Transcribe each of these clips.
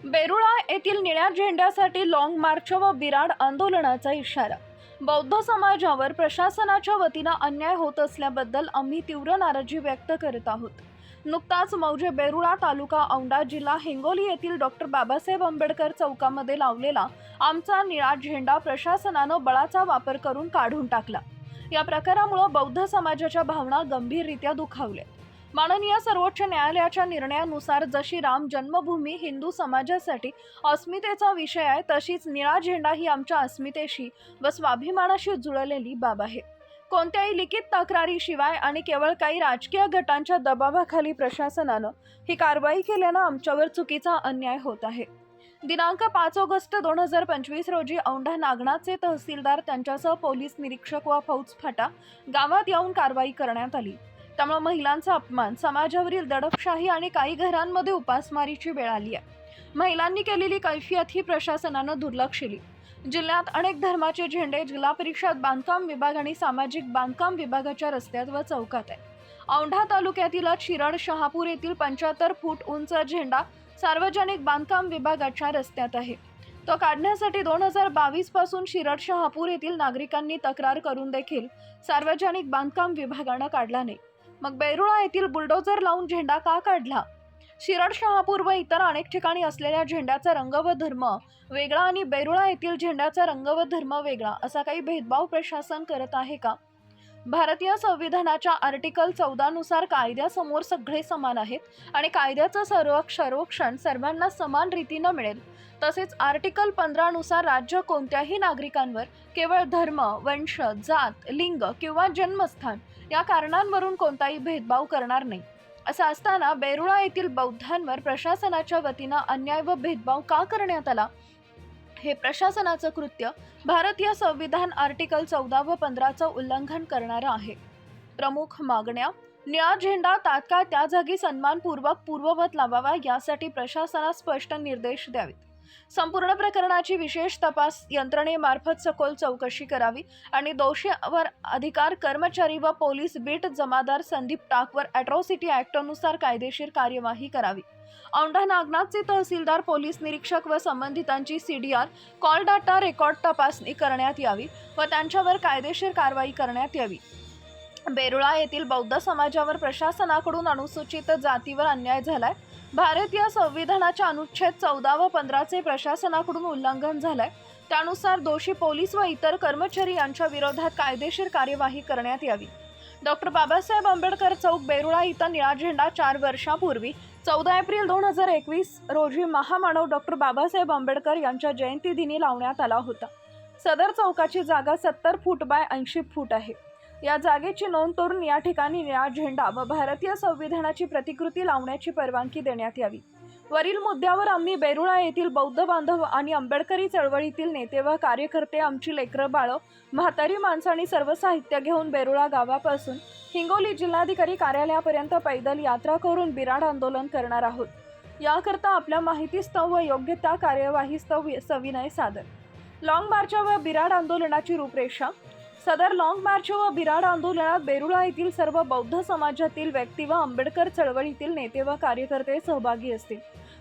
बेरुळा येथील निळ्या झेंड्यासाठी long march व बिराड आंदोलनाचा इशारा. बौद्ध समाजावर प्रशासनाच्या वतीनं अन्याय होत असल्याबद्दल आम्ही तीव्र नाराजी व्यक्त करत आहोत. नुकताच मौजे बेरुळा तालुका औंढा जिल्हा हिंगोली येथील डॉक्टर बाबासाहेब आंबेडकर चौकामध्ये लावलेला आमचा निळा झेंडा प्रशासनानं बळाचा वापर करून काढून टाकला. या प्रकारामुळं बौद्ध समाजाच्या भावना गंभीररित्या दुखावल्या. माननीय सर्वोच्च न्यायालयाच्या निर्णयानुसार जशी राम जन्मभूमी हिंदू समाजासाठी अस्मितेचा विषय आहे तशीच निळा झेंडा ही आमच्या अस्मितेशी व स्वाभिमानाशी जुळलेली बाब आहे. कोणत्याही लिखित तक्रारीशिवाय आणि केवळ काही राजकीय गटांच्या दबावाखाली प्रशासनानं ही कारवाई केल्यानं आमच्यावर चुकीचा अन्याय होत आहे. दिनांक पाच ऑगस्ट दोन हजार पंचवीस रोजी औंढा नागनाथचे तहसीलदार त्यांच्यासह पोलीस निरीक्षक व फौज फाटा गावात येऊन कारवाई करण्यात आली. त्यामुळे महिलांचा अपमान समाजावरील दडपशाही आणि काही घरांमध्ये उपासमारीची वेळ आली आहे. महिलांनी केलेली कैफियत ही प्रशासनानं दुर्लक्षली. जिल्ह्यात अनेक धर्माचे झेंडे जिल्हा परिषद बांधकाम विभाग आणि सामाजिक बांधकाम विभागाच्या रस्त्यात व चौकात आहे. औंढा तालुक्यातील शिरड शहापूर येथील पंच्याहत्तर फूट उंच झेंडा सार्वजनिक बांधकाम विभागाच्या रस्त्यात आहे. तो काढण्यासाठी दोन हजार बावीसपासून शिरड शहापूर येथील नागरिकांनी तक्रार करून देखील सार्वजनिक बांधकाम विभागानं काढला नाही. मग बेरुळा येथील बुलडोझर लावून झेंडा का काढला? शिरड शहापूर व इतर अनेक ठिकाणी असलेल्या झेंड्याचा रंग व धर्म वेगळा आणि बेरुळा येथील झेंड्याचा रंग व धर्म वेगळा असा काही भेदभाव प्रशासन करत आहे का? भारतीय संविधानाच्या आर्टिकल चौदानुसार कायद्यासमोर सगळे समान आहेत आणि कायद्याचं सर्व संरक्षण सर्वांना समान रीतीनं मिळेल. तसेच आर्टिकल पंधरानुसार राज्य कोणत्याही नागरिकांवर केवळ धर्म वंश जात लिंग किंवा जन्मस्थान या कारणांवरून कोणताही भेदभाव करणार नाही. असं असताना बेरुळा येथील बौद्धांवर प्रशासनाच्या वतीनं अन्याय व भेदभाव का करण्यात आला? हे प्रशासनाचं कृत्य भारतीय संविधान आर्टिकल चौदा व पंधराचं उल्लंघन करणारं आहे. प्रमुख मागण्या निळा झेंडा तात्काळ त्या जागी सन्मानपूर्वक पूर्ववत लावावा यासाठी प्रशासनास स्पष्ट निर्देश द्यावेत. संपूर्ण प्रकरणाची विशेष तपास यंत्रणेमार्फत सखोल चौकशी करावी आणि दोषीवर अधिकार कर्मचारी व पोलीस बीट जमादार संदीप टाकवर अॅट्रॉसिटी ॲक्टनुसार कायदेशीर कार्यवाही करावी. औंढा नागनाथचे तहसीलदार पोलीस निरीक्षक व संबंधितांची C D R call data record तपासणी करण्यात यावी व त्यांच्यावर कायदेशीर कारवाई करण्यात यावी. बेरुळा येथील बौद्ध समाजावर प्रशासनाकडून अनुसूचित जातीवर अन्याय झालाय. भारतीय संविधानाच्या अनुच्छेद चौदा व पंधराचे प्रशासनाकडून उल्लंघन झालंय. त्यानुसार दोषी पोलीस व इतर कर्मचारी यांच्या विरोधात कायदेशीर कार्यवाही करण्यात यावी. डॉक्टर बाबासाहेब आंबेडकर चौक बेरुळा इथं निळा झेंडा चार वर्षापूर्वी चौदा एप्रिल दोन हजार एकवीस रोजी महामानव डॉक्टर बाबासाहेब आंबेडकर यांच्या जयंतीदिनी लावण्यात आला होता. सदर चौकाची जागा सत्तर फूट बाय ऐंशी फूट आहे. या जागेची नोंद करून या ठिकाणी निळा झेंडा व भारतीय संविधानाची प्रतिकृती लावण्याची परवानगी देण्यात यावी. वरील मुद्द्यावर आम्ही बेरुळा येथील बौद्ध बांधव आणि आंबेडकरी चळवळीतील नेते व कार्यकर्ते आमची लेकरं बाळं म्हातारी माणसं आणि सर्व साहित्य घेऊन बेरुळा गावापासून हिंगोली जिल्हाधिकारी कार्यालयापर्यंत पैदल यात्रा करून बिराड आंदोलन करणार आहोत. याकरता आपल्या माहितीस्तव व योग्य त्या कार्यवाहीस्तव सविनय सादर. लाँग मार्चा व बिराड आंदोलनाची रूपरेषा सदर लाँग मार्च व बिराड आंदोलनात बेरुळा येथील सर्व बौद्ध समाजातील व्यक्ती व आंबेडकर चळवळीतील नेते व कार्यकर्ते सहभागी असतील.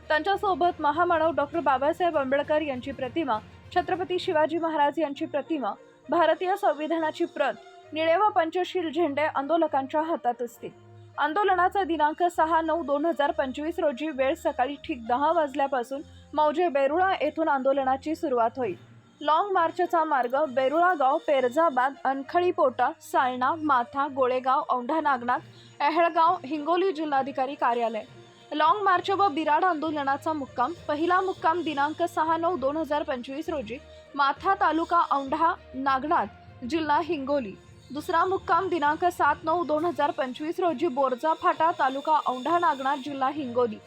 त्यांच्यासोबत महामानव डॉक्टर बाबासाहेब आंबेडकर यांची प्रतिमा छत्रपती शिवाजी महाराज यांची प्रतिमा भारतीय संविधानाची प्रत निळे व पंचशील झेंडे आंदोलकांच्या हातात असतील. आंदोलनाचा दिनांक सहा नऊ दोन हजार पंचवीस रोजी वेळ सकाळी ठीक दहा वाजल्यापासून मौजे बेरुळा येथून आंदोलनाची सुरुवात होईल. लाँग मार्चचा मार्ग बेरुळागाव पेरजाबाद अनखळीपोटा साळणा माथा गोळेगाव औंढा नागनाथ एहळगाव हिंगोली जिल्हाधिकारी कार्यालय. लाँग मार्च व बिराड आंदोलनाचा मुक्काम पहिला मुक्काम दिनांक सहा नऊ दोन हजार पंचवीस रोजी माथा तालुका औंढा नागनाथ जिल्हा हिंगोली. दुसरा मुक्काम दिनांक सात नऊ दोन हजार पंचवीस रोजी बोरजा फाटा तालुका औंढा नागनाथ जिल्हा हिंगोली.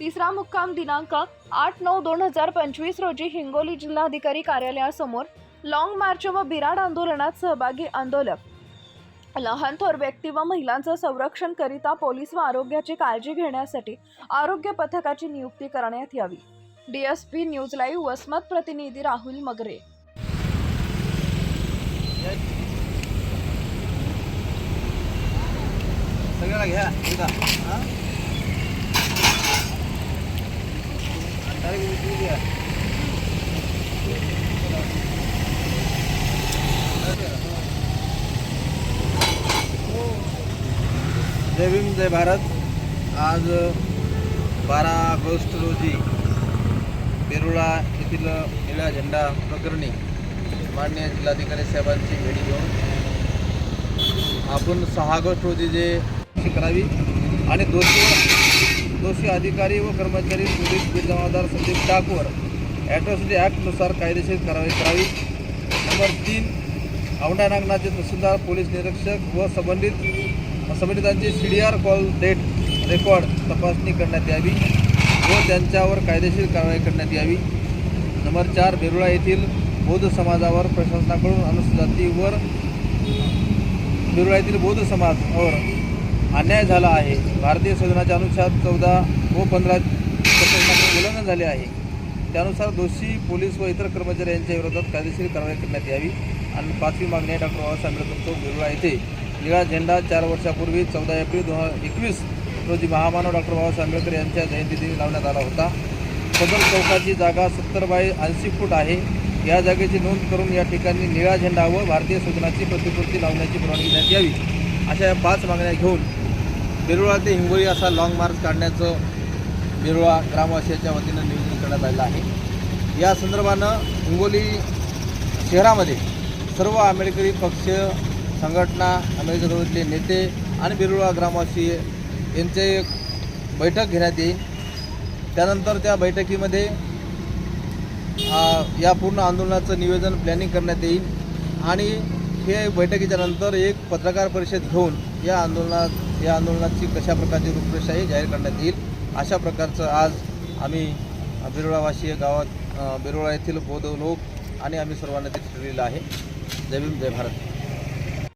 तिसरा मुक्काम दिनांक आठ नऊ दोन हजार पंचवीस रोजी हिंगोली जिल्हाधिकारी कार्यालयासमोर लाँग मार्च व बिराड आंदोलनात सहभागी आंदोलक. लहान थोर व्यक्ती व महिलांचं संरक्षण करिता पोलीस व आरोग्याची काळजी घेण्यासाठी आरोग्य पथकाची नियुक्ती करण्यात यावी. डीएसपी न्यूज लाईव्ह वसमत प्रतिनिधी राहुल मगरे. सगळ्याला घ्या इथं. हा? जय भीम जय भारत. आज बारा ऑगस्ट रोजी बेरुळा येथील निळा झेंडा प्रकरणी माननीय जिल्हाधिकारी साहेबांची भेट घेऊन आपण सहा ऑगस्ट रोजी जे शिक्षा करावी आणि दोषी दोषी अधिकारी व कर्मचारी पोलीस जमादार संदीप डाकवर ॲट्रॉसिटी ॲक्टनुसार कायदेशीर कारवाई करावी. नंबर तीन औंढा नागनाथचे तहसीलदार पोलीस निरीक्षक व संबंधित संबंधितांची C D R call data record तपासणी करण्यात यावी व त्यांच्यावर कायदेशीर कारवाई करण्यात यावी. नंबर चार बेरुळा येथील बौद्ध समाजावर प्रशासनाकडून अनुसूचित जातीवर बेरुळा येथील बौद्ध समाजावर अन्याय झाला आहे. भारतीय संविधानाच्या अनुच्छेद चौदा व पंधरा उल्लंघन झाले आहे. त्यानुसार दोषी पोलीस व इतर कर्मचारी यांच्या विरोधात कायदेशीर कारवाई करण्यात यावी. आणि पाचवी मागणी आहे डॉक्टर बाबासाहेब आंबेडकर चौक वेरुळा येथे. निळा झेंडा चार वर्षापूर्वी चौदा एप्रिल दोन हजार एकवीस रोजी महामानव डॉक्टर बाबासाहेब आंबेडकर यांच्या जयंतीदिनी लावण्यात आला होता. सदर चौकाची जागा सत्तर बाय ऐंशी फूट आहे. या जागेची नोंद करून या ठिकाणी निळा झेंडा व भारतीय सूचनाची प्रतिकृती लावण्याची परवानगी देण्यात यावी. अशा या पाच मागण्या घेऊन बिरुळा ते हिंगोली असा लाँग मार्च काढण्याचं बेरुळा ग्रामवासियाच्या वतीनं नियोजन करण्यात आलेलं आहे. या संदर्भानं हिंगोली शहरामध्ये सर्व आंबेडकरी पक्ष संघटना आंबेडकरवादीतले नेते आणि बेरुळा ग्रामवासी यांचे एक बैठक घेण्यात येईल. त्यानंतर त्या बैठकीमध्ये या पूर्ण आंदोलनाचं नियोजन प्लॅनिंग करण्यात येईल. आणि हे बैठकीच्या नंतर एक पत्रकार परिषद घेऊन या आंदोलनात या आंदोलनाची कशा प्रकारची रूपरेषाही जाहीर करण्यात येईल अशा प्रकारचं आज आम्ही बिरोळावासीय गावात बिरोळा येथील बौद्ध लोक आणि आम्ही सर्वांना ते ठरलेलं आहे. जय भीम जय भारत.